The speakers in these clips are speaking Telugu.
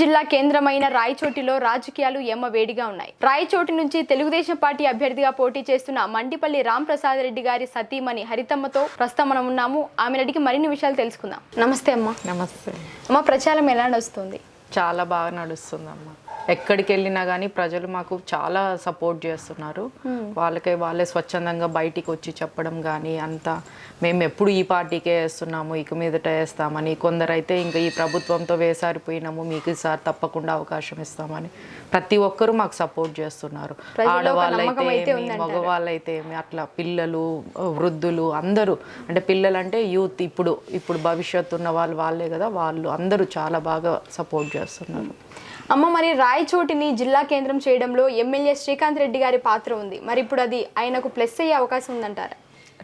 జిల్లా కేంద్రమైన రాయచోటిలో రాజకీయాలు ఎమ్మ వేడిగా ఉన్నాయి. రాయచోటి నుంచి తెలుగుదేశం పార్టీ అభ్యర్థిగా పోటీ చేస్తున్న మండిపల్లి రామ్ ప్రసాద్ రెడ్డి గారి సతీమణి హరితమ్మతో ప్రస్తుతం మనం ఉన్నాము. ఆమె అడిగి మరిన్ని విషయాలు తెలుసుకుందాం. నమస్తే అమ్మ. నమస్తే. అమ్మ ప్రచారం ఎలా నడుస్తుంది? చాలా బాగా నడుస్తుందమ్మా. ఎక్కడికి వెళ్ళినా కానీ ప్రజలు మాకు చాలా సపోర్ట్ చేస్తున్నారు. వాళ్ళకే వాళ్ళే స్వచ్ఛందంగా బయటికి వచ్చి చెప్పడం కానీ అంతా మేము ఎప్పుడు ఈ పార్టీకే వేస్తున్నాము ఇక మీదట వేస్తామని కొందరైతే ఇంకా ఈ ప్రభుత్వంతో వేసారిపోయినాము మీకు ఈసారి తప్పకుండా అవకాశం ఇస్తామని ప్రతి ఒక్కరూ మాకు సపోర్ట్ చేస్తున్నారు. ఆడవాళ్ళైతే ఏమి. మగవాళ్ళైతే ఏమి అట్లా పిల్లలు వృద్ధులు అందరూ అంటే పిల్లలు అంటే యూత్ ఇప్పుడు ఇప్పుడు భవిష్యత్తు ఉన్న వాళ్ళు వాళ్ళే కదా వాళ్ళు అందరూ చాలా బాగా సపోర్ట్ చేస్తున్నారు. అమ్మ మరి రాయచోటిని జిల్లా కేంద్రం చేయడంలో ఎమ్మెల్యే శ్రీకాంత్ రెడ్డి గారి పాత్ర ఉంది. మరి ఇప్పుడు అది ఆయనకు ప్లస్ అయ్యే అవకాశం ఉందంటారా?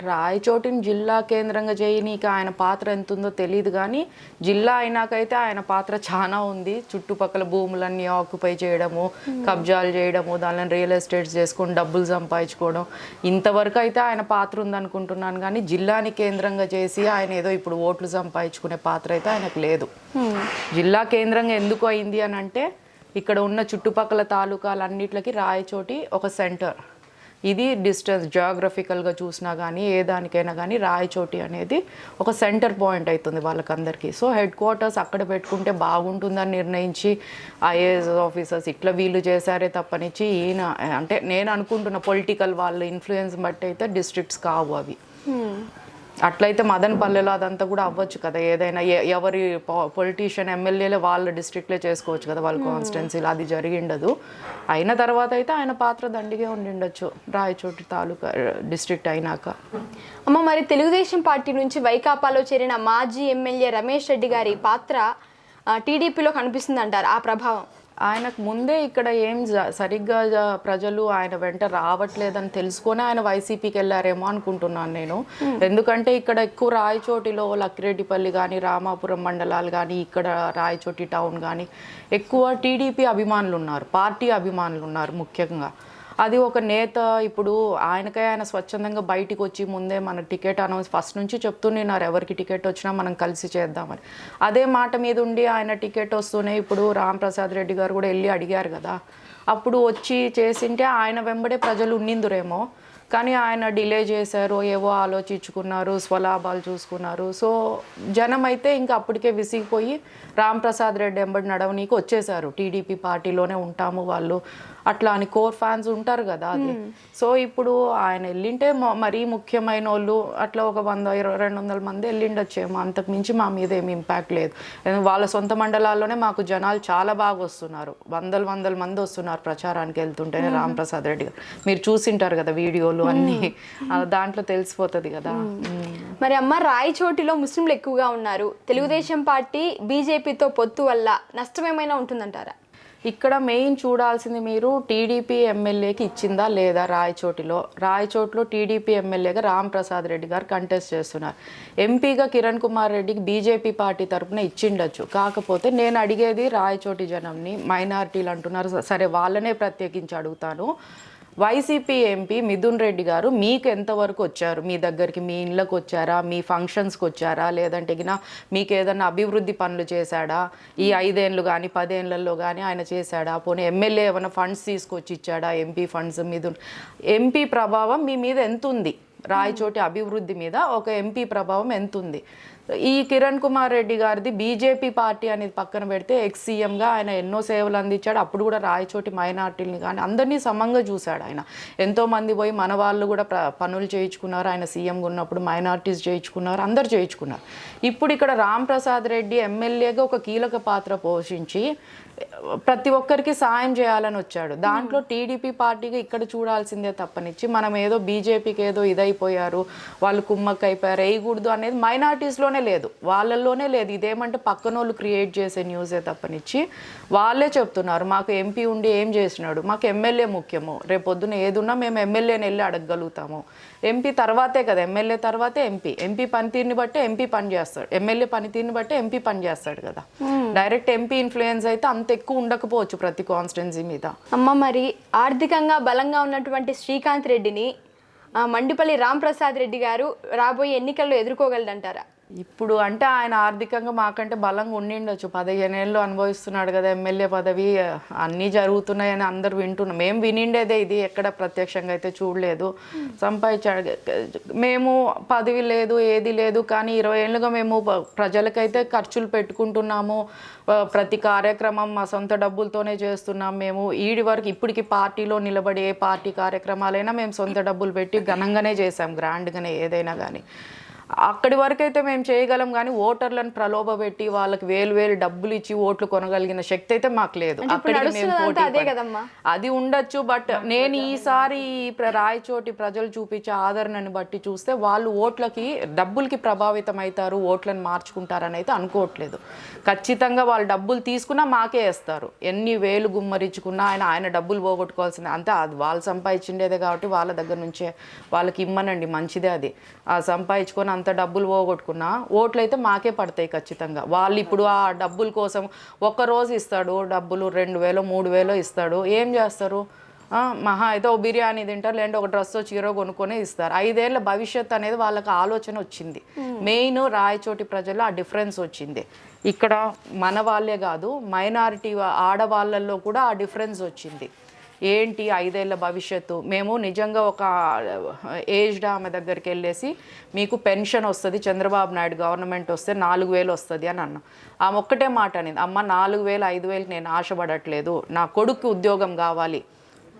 రాయచోటిని జిల్లా కేంద్రంగా చేయనీకి ఆయన పాత్ర ఎంత ఉందో తెలియదు కానీ జిల్లా అయినాకైతే ఆయన పాత్ర చాలా ఉంది. చుట్టుపక్కల భూములన్నీ ఆక్యుపై చేయడము కబ్జాలు చేయడము దానిని రియల్ ఎస్టేట్స్ చేసుకొని డబ్బులు సంపాదించుకోవడం. ఇంతవరకు అయితే ఆయన పాత్ర ఉందనుకుంటున్నాను కానీ జిల్లాని కేంద్రంగా చేసి ఆయన ఏదో ఇప్పుడు ఓట్లు సంపాదించుకునే పాత్ర అయితే ఆయనకు లేదు. జిల్లా కేంద్రంగా ఎందుకు అయింది అని అంటే ఇక్కడ ఉన్న చుట్టుపక్కల తాలూకాలన్నిటికి రాయచోటి ఒక సెంటర్. ఇది డిస్టెన్స్ జాగ్రఫికల్గా చూసినా కానీ ఏ దానికైనా కానీ రాయచోటి అనేది ఒక సెంటర్ పాయింట్ అవుతుంది వాళ్ళకందరికీ. సో హెడ్ క్వార్టర్స్ అక్కడ పెట్టుకుంటే బాగుంటుందని నిర్ణయించి ఐఏఎస్ ఆఫీసర్స్ ఇట్లా వీళ్ళు చేశారే తప్పనిచ్చి ఈయన అంటే నేను అనుకుంటున్న పొలిటికల్ వాళ్ళ ఇన్ఫ్లుయెన్స్ బట్టి అయితే డిస్ట్రిక్ట్స్ కావు అవి. Hmm. అట్లయితే మదనపల్లెలో అదంతా కూడా అవ్వచ్చు కదా. ఏదైనా ఎవరి పొలిటీషియన్ ఎమ్మెల్యేలే వాళ్ళ డిస్ట్రిక్ట్లే చేసుకోవచ్చు కదా వాళ్ళ కాన్స్టిట్యున్సీలో అది జరిగిండదు. అయిన తర్వాత అయితే ఆయన పాత్ర దండిగా ఉండిండొచ్చు. రాయచోటి తాలూకా డిస్ట్రిక్ట్ అయినాక. అమ్మ మరి తెలుగుదేశం పార్టీ నుంచి వైకాపాలో చేరిన మాజీ ఎమ్మెల్యే రమేష్ రెడ్డి గారి పాత్ర టీడీపీలో కనిపిస్తుంది అంటారు ఆ ప్రభావం? ఆయనకు ముందే ఇక్కడ ఏం సరిగ్గా ప్రజలు ఆయన వెంట రావట్లేదని తెలుసుకొని ఆయన వైసీపీకి వెళ్ళారేమో అనుకుంటున్నాను నేను. ఎందుకంటే ఇక్కడ ఎక్కువ రాయచోటిలో లక్కిరెడ్డిపల్లి కానీ రామాపురం మండలాలు కానీ ఇక్కడ రాయచోటి టౌన్ కానీ ఎక్కువ టీడీపీ అభిమానులు ఉన్నారు పార్టీ అభిమానులు ఉన్నారు ముఖ్యంగా. అది ఒక నేత ఇప్పుడు ఆయనకే ఆయన స్వచ్ఛందంగా బయటికి వచ్చి ముందే మన టికెట్ అనౌన్స్ ఫస్ట్ నుంచి చెప్తున్నారు ఎవరికి టికెట్ వచ్చినా మనం కలిసి చేద్దామని. అదే మాట మీద ఉండి ఆయన టికెట్ వస్తూనే ఇప్పుడు రామ్ ప్రసాద్ రెడ్డి గారు కూడా వెళ్ళి అడిగారు కదా. అప్పుడు వచ్చి చేసింటే ఆయన వెంబడే ప్రజలు ఉన్నిందురేమో. కానీ ఆయన డిలే చేశారు ఏవో ఆలోచించుకున్నారు స్వలాభాలు చూసుకున్నారు. సో జనం అయితే ఇంకా అప్పటికే విసిగిపోయి రామ్ ప్రసాద్ రెడ్డి ఎంబడి నడవనీకి వచ్చేసారు టీడీపీ పార్టీలోనే ఉంటాము వాళ్ళు. అట్లా అని కోర్ ఫ్యాన్స్ ఉంటారు కదా అది. సో ఇప్పుడు ఆయన వెళ్ళింటే మరీ ముఖ్యమైన వాళ్ళు అట్లా ఒక వంద ఇరవై రెండు వందల మంది వెళ్ళిండొచ్చేమో అంతకు మించి మా మీద ఏమి ఇంపాక్ట్ లేదు. వాళ్ళ సొంత మండలాల్లోనే మాకు జనాలు చాలా బాగా వస్తున్నారు. వందల వందల మంది వస్తున్నారు ప్రచారానికి వెళ్తుంటేనే రామ్ ప్రసాద్ రెడ్డి గారు. మీరు చూసింటారు కదా వీడియోలు అన్నీ. దాంట్లో తెలిసిపోతుంది కదా. మరి అమ్మ రాయచోటిలో ముస్లింలు ఎక్కువగా ఉన్నారు. తెలుగుదేశం పార్టీ బీజేపీతో పొత్తు వల్ల నష్టం ఏమైనా ఉంటుందంటారా? ఇక్కడ మెయిన్ చూడాల్సింది మీరు టీడీపీ ఎమ్మెల్యేకి ఇచ్చిందా లేదా రాయచోటిలో? రాయచోటిలో టీడీపీ ఎమ్మెల్యేగా రామ్ ప్రసాద్ రెడ్డి గారు కంటెస్ట్ చేస్తున్నారు. ఎంపీగా కిరణ్ కుమార్ రెడ్డికి బీజేపీ పార్టీ తరఫున ఇచ్చిండొచ్చు. కాకపోతే నేను అడిగేది రాయచోటి జనంని మైనారిటీలు అంటున్నారు. సరే వాళ్ళనే ప్రత్యేకించి అడుగుతాను. వైసీపీ ఎంపీ మిథున్ రెడ్డి గారు మీకు ఎంతవరకు వచ్చారు? మీ దగ్గరికి మీ ఇళ్ళకి వచ్చారా? మీ ఫంక్షన్స్కి వచ్చారా? లేదంటే గిన మీకు ఏదైనా అభివృద్ధి పనులు చేశాడా? ఈ ఐదేళ్ళు కానీ పదేళ్ళలో కానీ ఆయన చేశాడా? పోనీ ఎమ్మెల్యే ఏమైనా ఫండ్స్ తీసుకొచ్చి ఇచ్చాడా? MP funds Mithun? ఎంపీ ప్రభావం మీ మీద ఎంత ఉంది రాయచోటి అభివృద్ధి మీద ఒక ఎంపీ ప్రభావం ఎంత ఉంది ఈ కిరణ్ కుమార్ రెడ్డి గారిది బీజేపీ పార్టీ అనేది పక్కన పెడితే ఎక్స్ సీఎంగా ఆయన ఎన్నో సేవలు అందించాడు. అప్పుడు కూడా రాయచోటి మైనార్టీలని కానీ అందరినీ సమంగా చూశాడు ఆయన. ఎంతోమంది పోయి మన వాళ్ళు కూడా పనులు చేయించుకున్నారు. ఆయన సీఎంగా ఉన్నప్పుడు మైనార్టీస్ చేయించుకున్నారు. అందరు చేయించుకున్నారు. ఇప్పుడు ఇక్కడ రామ్ ప్రసాద్ రెడ్డి ఎమ్మెల్యేగా ఒక కీలక పాత్ర పోషించి ప్రతి ఒక్కరికి సాయం చేయాలని వచ్చాడు. దాంట్లో టీడీపీ పార్టీగా ఇక్కడ చూడాల్సిందే తప్పనిచ్చి మనం ఏదో బీజేపీకి ఏదో ఇదైపోయారు. వాళ్ళు కుమ్మక్క అయిపోయారు వేయకూడదు అనేది మైనార్టీస్లోనే లేదు. వాళ్ళల్లోనే లేదు. ఇదేమంటే పక్కనోళ్ళు క్రియేట్ చేసే న్యూసే తప్పనిచ్చి వాళ్ళే చెప్తున్నారు. మాకు ఎంపీ ఉండి ఏం చేసినాడు? మాకు ఎమ్మెల్యే ముఖ్యము. రేపు పొద్దున ఏదున్నా మేము ఎమ్మెల్యేని వెళ్ళి అడగగలుగుతాము. ఎంపీ తర్వాతే కదా. ఎమ్మెల్యే తర్వాతే ఎంపీ ఎంపీ పనితీరుని బట్టే ఎంపీ పని చేస్తాడు. ఎమ్మెల్యే పనితీరుని బట్టే ఎంపీ పని చేస్తాడు కదా. డైరెక్ట్ ఎంపీ ఇన్ఫ్లుయెన్స్ అయితే అంత ఎక్కువ ఉండకపోవచ్చు ప్రతి కాన్స్టిట్యున్సీ మీద. అమ్మ మరి ఆర్థికంగా బలంగా ఉన్నటువంటి శ్రీకాంత్ రెడ్డిని మండిపల్లి రామ్ ప్రసాద్ రెడ్డి గారు రాబోయే ఎన్నికల్లో ఎదుర్కోగలదంటారా? ఇప్పుడు అంటే ఆయన ఆర్థికంగా మాకంటే బలంగా ఉండిండొచ్చు. పదిహేను ఏళ్ళు అనుభవిస్తున్నాడు కదా ఎమ్మెల్యే పదవి అన్నీ జరుగుతున్నాయని అందరు వింటున్నాం మేము వినిండేదే ఇది ఎక్కడ ప్రత్యక్షంగా అయితే చూడలేదు. సంపాదించాడు. మేము పదవి లేదు ఏది లేదు కానీ ఇరవై ఏళ్ళుగా మేము ప్రజలకైతే ఖర్చులు పెట్టుకుంటున్నాము. ప్రతి కార్యక్రమం మా సొంత డబ్బులతోనే చేస్తున్నాం మేము. ఈడి వరకు ఇప్పటికి పార్టీలో నిలబడి ఏ పార్టీ కార్యక్రమాలైనా మేము సొంత డబ్బులు పెట్టి ఘనంగానే చేసాం గ్రాండ్గానే ఏదైనా కానీ అక్కడి వరకు అయితే మేము చేయగలం కానీ ఓటర్లను ప్రలోభ పెట్టి వాళ్ళకి వేలు వేలు డబ్బులు ఇచ్చి ఓట్లు కొనగలిగిన శక్తి అయితే మాకు లేదు. పోటీ అదే పడ- కదమ్మా. అది ఉండొచ్చు బట్ నేను ఈసారి రాయచోటి ప్రజలు చూపించే ఆదరణని బట్టి చూస్తే వాళ్ళు ఓట్లకి డబ్బులకి ప్రభావితం అవుతారు ఓట్లను మార్చుకుంటారని అయితే అనుకోవట్లేదు. ఖచ్చితంగా వాళ్ళు డబ్బులు తీసుకున్నా మాకే వేస్తారు. ఎన్ని వేలు గుమ్మరించుకున్నా ఆయన ఆయన డబ్బులు పోగొట్టుకోవాల్సిందే. అంతే అది వాళ్ళు సంపాదించిండేదే కాబట్టి వాళ్ళ దగ్గర నుంచే వాళ్ళకి ఇమ్మనండి మంచిదే అది. ఆ సంపాదించుకొని అంత డబ్బులు పోగొట్టుకున్నా ఓట్లు అయితే మాకే పడతాయి ఖచ్చితంగా. వాళ్ళు ఇప్పుడు ఆ డబ్బుల కోసం ఒక్క రోజు ఇస్తాడు డబ్బులు రెండు వేలు మూడు వేలు ఇస్తాడు. ఏం చేస్తారు? మహా అయితే ఓ బిర్యానీ తింటారు లేదంటే ఒక డ్రెస్ చీర కొనుక్కొని ఇస్తారు. ఐదేళ్ళ భవిష్యత్ అనేది వాళ్ళకి ఆలోచన వచ్చింది. మెయిన్ రాయచోటి ప్రజల్లో ఆ డిఫరెన్స్ వచ్చింది. ఇక్కడ మన వాళ్ళే కాదు మైనారిటీ ఆడవాళ్ళల్లో కూడా ఆ డిఫరెన్స్ వచ్చింది. ఏంటి ఐదేళ్ళ భవిష్యత్తు? మేము నిజంగా ఒక ఏజ్డ్ ఆమె దగ్గరికి వెళ్ళేసి మీకు పెన్షన్ వస్తుంది చంద్రబాబు నాయుడు గవర్నమెంట్ వస్తే నాలుగు వేలు వస్తుంది అని అన్నాం. ఆమె ఒక్కటే మాట అనేది అమ్మ నాలుగు వేలు ఐదు వేలు నేను ఆశపడట్లేదు. నా కొడుకు ఉద్యోగం కావాలి.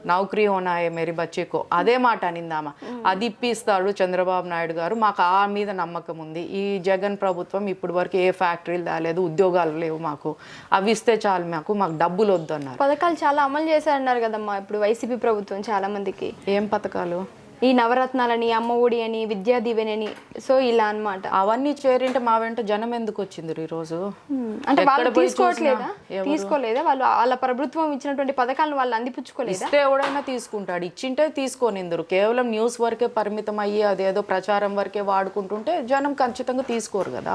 నౌకరీ హోనాయే మేరీ బచ్చేకో అదే మాట అనిందామా? అది ఇప్పిస్తాడు చంద్రబాబు నాయుడు గారు. మాకు ఆ మీద నమ్మకం ఉంది. ఈ జగన్ ప్రభుత్వం ఇప్పటి వరకు ఏ ఫ్యాక్టరీలు తేలేదు ఉద్యోగాలు లేవు మాకు. అవి ఇస్తే చాలు మాకు. మాకు డబ్బులు వద్దు అన్నారు పథకాలు చాలా అమలు చేశారన్నారు కదమ్మా ఇప్పుడు వైసీపీ ప్రభుత్వం చాలా మందికి ఏం పథకాలు? ఈ నవరత్నాలని అమ్మ ఒడి అని విద్యా దీవెనని సో ఇలా అన్నమాట. అవన్నీ చేరింటే మా వెంట జనం ఎందుకు వచ్చింది ఈరోజు? అంటే వాళ్ళు తీసుకోవట్లేదా? తీసుకోలేదా? వాళ్ళు వాళ్ళ ప్రభుత్వం ఇచ్చినటువంటి పథకాలను వాళ్ళు అందిపుచ్చుకోలేదా? ఇస్తే ఎవడైనా తీసుకుంటాడు. ఇచ్చింటే తీసుకోనిందరు. కేవలం న్యూస్ వరకే పరిమితం అయ్యి అదేదో ప్రచారం వరకే వాడుకుంటుంటే జనం ఖచ్చితంగా తీసుకోరు కదా.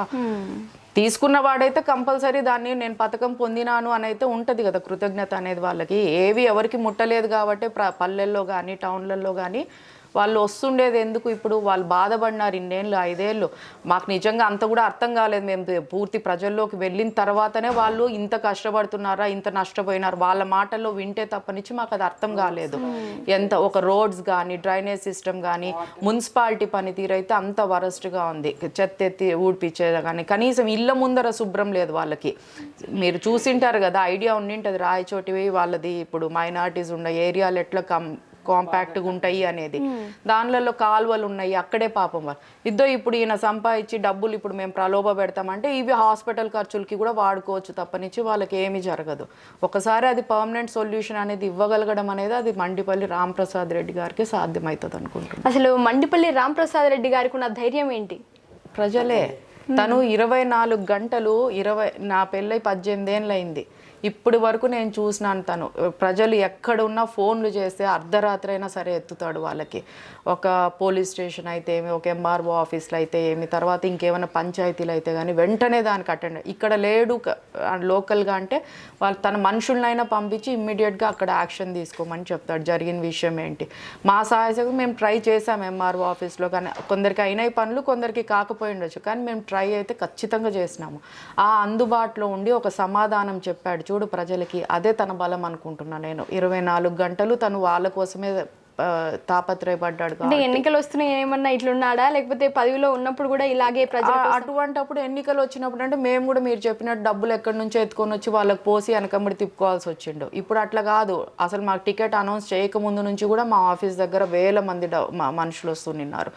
తీసుకున్న వాడైతే కంపల్సరీ దాన్ని నేను పథకం పొందినాను అని అయితే ఉంటుంది కదా కృతజ్ఞత అనేది వాళ్ళకి. ఏవి ఎవరికి ముట్టలేదు కాబట్టి ప్ర పల్లెల్లో కానీ టౌన్లలో కానీ వాళ్ళు వస్తుండేది ఎందుకు? ఇప్పుడు వాళ్ళు బాధపడినారు ఇన్నేళ్ళు ఐదేళ్ళు. మాకు నిజంగా అంత కూడా అర్థం కాలేదు. మేము పూర్తి ప్రజల్లోకి వెళ్ళిన తర్వాతనే వాళ్ళు ఇంత కష్టపడుతున్నారా ఇంత నష్టపోయినారు. వాళ్ళ మాటల్లో వింటే తప్పనిచ్చి మాకు అది అర్థం కాలేదు. ఎంత ఒక రోడ్స్ కానీ డ్రైనేజ్ సిస్టమ్ కానీ మున్సిపాలిటీ పనితీరు అయితే అంత వరస్ట్గా ఉంది. చెత్త ఎత్తి ఊడిపించేది కానీ కనీసం ఇళ్ళ ముందర శుభ్రం లేదు వాళ్ళకి. మీరు చూసింటారు కదా ఐడియా ఉండింటది. రాయచోటివి వాళ్ళది ఇప్పుడు మైనార్టీస్ ఉన్న ఏరియాలు ఎట్లా కం కాంపాక్ట్గా ఉంటాయి అనేది. దానిలలో కాలువలు ఉన్నాయి అక్కడే పాపం వాళ్ళు ఇద్దో ఇప్పుడు ఈయన సంపాదించి డబ్బులు ఇప్పుడు మేము ప్రలోభ పెడతామంటే ఇవి హాస్పిటల్ ఖర్చులకి కూడా వాడుకోవచ్చు తప్పనిచ్చి వాళ్ళకి ఏమీ జరగదు. ఒకసారి అది పర్మనెంట్ సొల్యూషన్ అనేది ఇవ్వగలగడం అనేది అది మండిపల్లి రాంప్రసాద్ రెడ్డి గారికి సాధ్యమవుతుంది అనుకుంటున్నాను అసలు మండిపల్లి రాంప్రసాద్ రెడ్డి గారికి ఉన్న ధైర్యం ఏంటి? ప్రజలే. తను ఇరవై నాలుగు గంటలు ఇరవై నా పెళ్ళై పద్దెనిమిది ఏళ్ళు అయింది ఇప్పుడు వరకు నేను చూసినాను తను. ప్రజలు ఎక్కడ ఉన్నా ఫోన్లు చేస్తే అర్ధరాత్రి అయినా సరే ఎత్తుతాడు వాళ్ళకి. ఒక పోలీస్ స్టేషన్ అయితే ఏమి ఒక ఎంఆర్ఓ ఆఫీస్లో అయితే ఏమి తర్వాత ఇంకేమైనా పంచాయతీలు అయితే కానీ వెంటనే దానికి అటెండ్ ఇక్కడ లేడు లోకల్గా అంటే వాళ్ళు తన మనుషులనైనా పంపించి ఇమ్మీడియట్గా అక్కడ యాక్షన్ తీసుకోమని చెప్తాడు. జరిగిన విషయం ఏంటి? మా సహాయకు మేము ట్రై చేసాం ఎంఆర్ఓ ఆఫీస్లో కానీ కొందరికి అయినాయి పనులు కొందరికి కాకపోయి ఉండొచ్చు కానీ మేము ట్రై అయితే ఖచ్చితంగా చేసినాము. ఆ అందుబాటులో ఉండి ఒక సమాధానం చెప్పాడు. చూడు ప్రజలకి అదే తన బలం అనుకుంటున్నా నేను. ఇరవై నాలుగు గంటలు తను వాళ్ళ కోసమే తాపత్రయపడ్డాడు అంటే ఎన్నికలు వస్తున్నాయి ఏమన్నా ఇట్లున్నాడా? లేకపోతే పదవిలో ఉన్నప్పుడు కూడా ఇలాగే ప్రజలు అటువంటప్పుడు ఎన్నికలు వచ్చినప్పుడు అంటే మేము కూడా మీరు చెప్పినట్టు డబ్బులు ఎక్కడి నుంచో ఎత్తుకొని వచ్చి వాళ్ళకి పోసి వెనకమ్మడి తిప్పుకోవాల్సి వచ్చిండు. ఇప్పుడు అట్లా కాదు. అసలు మాకు టికెట్ అనౌన్స్ చేయకముందు నుంచి కూడా మా ఆఫీస్ దగ్గర వేల మంది మనుషులు వస్తున్నారు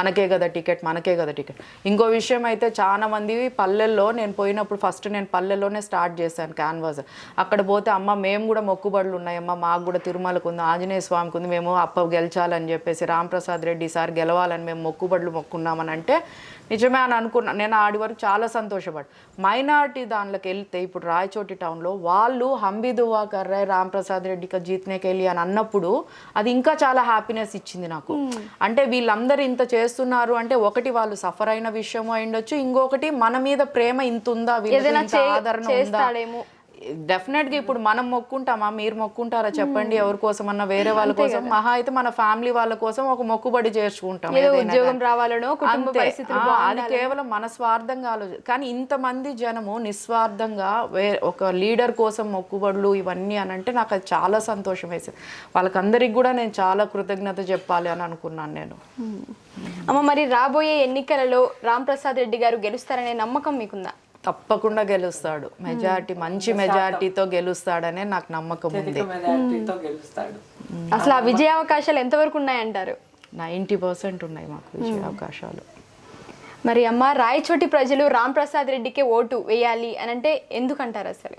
మనకే కదా టికెట్ మనకే కదా టికెట్. ఇంకో విషయం అయితే చాలా మంది పల్లెల్లో నేను పోయినప్పుడు ఫస్ట్ నేను పల్లెల్లోనే స్టార్ట్ చేశాను క్యాన్వాస్. అక్కడ పోతే అమ్మ మేము కూడా మొక్కుబడులు ఉన్నాయమ్మ మాకు కూడా తిరుమలకు ఉంది. ఆంజనేయ స్వామికి ఉంది. మేము అప్ప గెలిచాలని చెప్పేసి రాంప్రసాద్ రెడ్డి ఈసారి గెలవాలని మేము మొక్కుబడులు మొక్కున్నామని అంటే నిజమే అని అనుకున్నా. నేను ఆడి వరకు చాలా సంతోషపడు మైనారిటీ దానిలోకి వెళ్తే ఇప్పుడు రాయచోటి టౌన్లో వాళ్ళు హంబీ దువా కర్రే రాంప్రసాద్ రెడ్డికి జీతనేకి వెళ్ళి అని అన్నప్పుడు అది ఇంకా చాలా హ్యాపీనెస్ ఇచ్చింది నాకు. అంటే వీళ్ళందరూ ఇంత చేస్తున్నారు అంటే ఒకటి వాళ్ళు సఫర్ అయిన విషయం అయి ఉండొచ్చు ఇంకొకటి మన మీద ప్రేమ ఇంత ఉందా? చే- ఆదరణ ఉందా? చేస్తాడేమో డెఫినెట్గా ఇప్పుడు మనం మొక్కుంటామా? మీరు మొక్కుంటారా? చెప్పండి. ఎవరి కోసం అన్నా వేరే వాళ్ళ కోసం మహా అయితే మన ఫ్యామిలీ వాళ్ళ కోసం ఒక మొక్కుబడి చేర్చుకుంటాం ఉద్యోగం. రావాలనో అది కేవలం మన స్వార్థంగా ఆలోచన కానీ ఇంతమంది జనము నిస్వార్థంగా వే ఒక లీడర్ కోసం మొక్కుబడులు ఇవన్నీ అని అంటే నాకు అది చాలా సంతోషం వేసింది. వాళ్ళకందరికి కూడా నేను చాలా కృతజ్ఞత చెప్పాలి అని అనుకున్నాను నేను. అమ్మ మరి రాబోయే ఎన్నికలలో రామ్ ప్రసాద్ రెడ్డి గారు గెలుస్తారనే నమ్మకం మీకుందా? తప్పకుండా గెలుస్తాడు. మెజారిటీ మంచి మెజారిటీతో గెలుస్తాడనే నాకు నమ్మకం ఉంది. గెలుస్తాడు. అసలు ఆ విజయ అవకాశాలు ఎంతవరకు ఉన్నాయంటారు? నైంటీ పర్సెంట్ ఉన్నాయి మాకు విజయ అవకాశాలు. మరి అమ్మ రాయచోటి ప్రజలు రామ్ ప్రసాద్ రెడ్డికే ఓటు వేయాలి అని అంటే ఎందుకంటారు అసలు?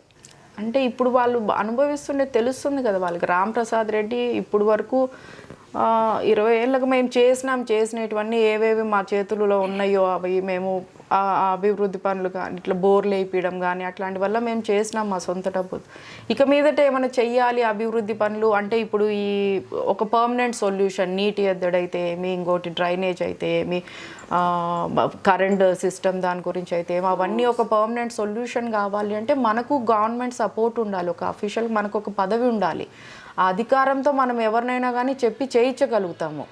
అంటే ఇప్పుడు వాళ్ళు అనుభవిస్తుండే తెలుస్తుంది కదా వాళ్ళకి. రామ్ ప్రసాద్ రెడ్డి ఇప్పుడు వరకు ఇరవై ఏళ్ళకు మేము చేసినాం చేసినటువన్నీ ఏవేవి మా చేతులలో ఉన్నాయో అవి మేము అభివృద్ధి పనులు కానీ ఇట్లా బోర్లు వేయించడం కానీ అట్లాంటి వల్ల మేము చేసినాం మా సొంత డబ్బు. ఇక మీదట ఏమైనా చెయ్యాలి అభివృద్ధి పనులు? అంటే ఇప్పుడు ఈ ఒక పర్మనెంట్ సొల్యూషన్ నీటి ఎద్దడైతే ఏమి ఇంకోటి డ్రైనేజ్ అయితే ఏమి కరెంట్ సిస్టమ్ దాని గురించి అయితే ఏమి అవన్నీ ఒక పర్మనెంట్ సొల్యూషన్ కావాలి అంటే మనకు గవర్నమెంట్ సపోర్ట్ ఉండాలి. ఒక అఫీషియల్ మనకు ఒక పదవి ఉండాలి. ఆ అధికారంతో మనం ఎవరినైనా కానీ చెప్పి చేయించగలుగుతాము.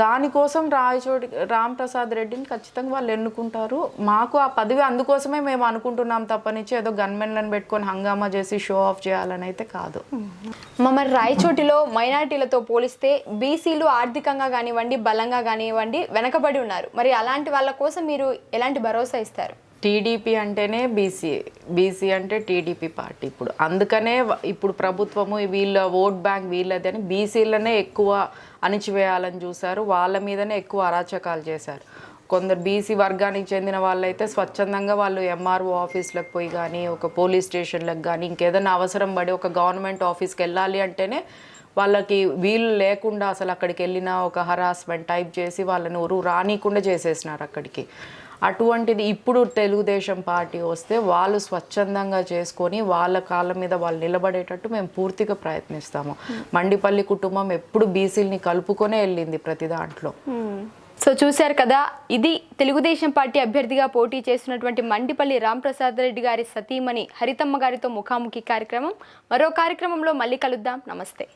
దానికోసం రాయచోటి రామ్ ప్రసాద్ రెడ్డిని ఖచ్చితంగా వాళ్ళు ఎన్నుకుంటారు. మాకు ఆ పదవి అందుకోసమే మేము అనుకుంటున్నాం తప్పనిచ్చి ఏదో గన్మెన్లను పెట్టుకొని హంగామా చేసి షో ఆఫ్ చేయాలని అయితే కాదు. అమ్మ, మరి రాయచోటిలో మైనారిటీలతో పోలిస్తే బీసీలు ఆర్థికంగా కానివ్వండి బలంగా కానివ్వండి వెనకబడి ఉన్నారు. మరి అలాంటి వాళ్ళ కోసం మీరు ఎలాంటి భరోసా ఇస్తారు? టీడీపీ అంటేనే బీసీ బీసీ అంటే టీడీపీ పార్టీ ఇప్పుడు. అందుకనే ఇప్పుడు ప్రభుత్వము వీళ్ళ ఓట్ బ్యాంక్ వీళ్ళది అని బీసీలనే ఎక్కువ అణిచివేయాలని చూశారు. వాళ్ళ మీదనే ఎక్కువ అరాచకాలు చేశారు. కొందరు బీసీ వర్గానికి చెందిన వాళ్ళైతే స్వచ్ఛందంగా వాళ్ళు ఎంఆర్ఓ ఆఫీస్లకు పోయి కానీ ఒక పోలీస్ స్టేషన్లకు కానీ ఇంకేదైనా అవసరం పడి ఒక గవర్నమెంట్ ఆఫీస్కి వెళ్ళాలి అంటేనే వాళ్ళకి వీలు లేకుండా అసలు అక్కడికి వెళ్ళిన ఒక హరాస్మెంట్ టైప్ చేసి వాళ్ళని ఊరు రానికుండా చేసేసినారు అక్కడికి. అటువంటిది ఇప్పుడు తెలుగుదేశం పార్టీ వస్తే వాళ్ళు స్వచ్ఛందంగా చేసుకొని వాళ్ళ కాళ్ళ మీద వాళ్ళు నిలబడేటట్టు మేము పూర్తిగా ప్రయత్నిస్తాము. మండిపల్లి కుటుంబం ఎప్పుడు బీసీలని కలుపుకొనే వెళ్ళింది ప్రతి దాంట్లో. సో చూశారు కదా ఇది తెలుగుదేశం పార్టీ అభ్యర్థిగా పోటీ చేస్తున్నటువంటి మండిపల్లి రాంప్రసాద్ రెడ్డి గారి సతీమణి హరితమ్మ గారితో ముఖాముఖి కార్యక్రమం. మరో కార్యక్రమంలో మళ్ళీ కలుద్దాం. నమస్తే.